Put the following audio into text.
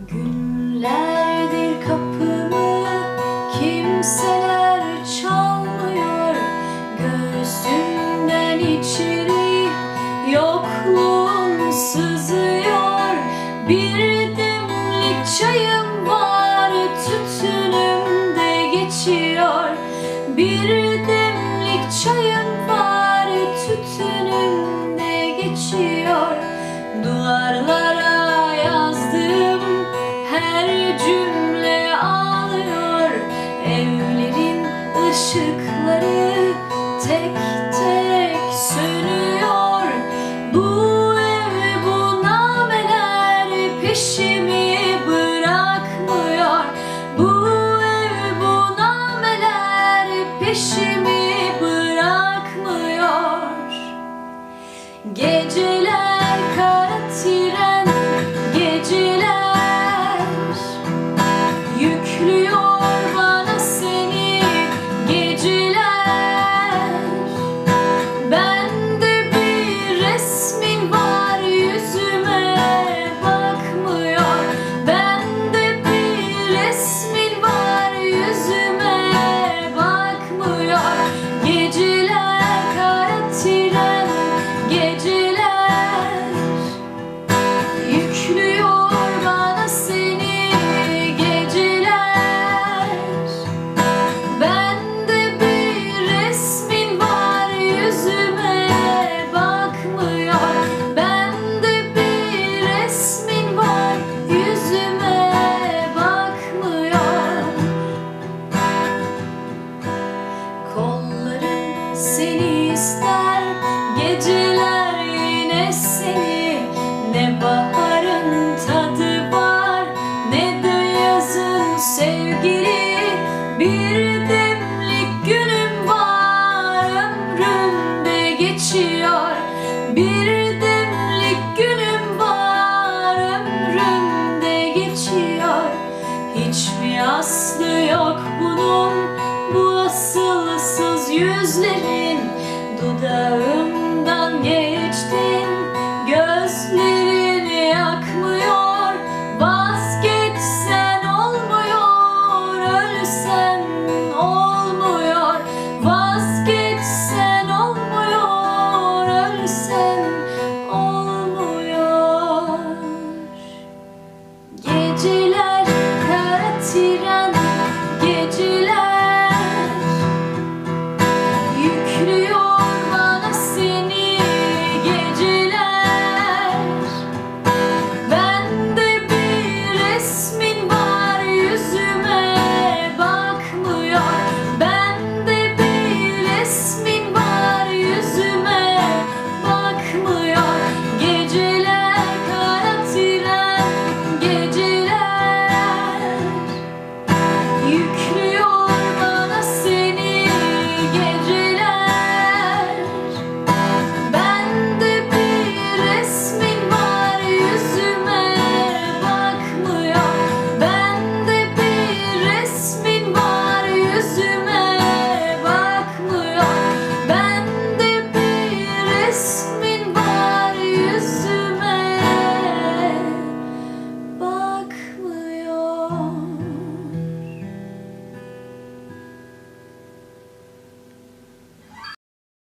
Günlerdir kapımı kimseler çalmıyor. Göğsümden içeri yokluğun sızıyor. Bir demlik çayım var ışıkları tek tek sönüyor. Bu ev bu nameler peşimi bırakmıyor. Bu ev bu nameler peşimi Ne baharın tadı var Ne de yazın sevgili. Bir demlik günüm var Ömrümde geçiyor. Bir demlik günüm var Ömrümde geçiyor. Hiç mi yok bunun? Bu asılsız yüzlerin Dudağımdan geçtin down the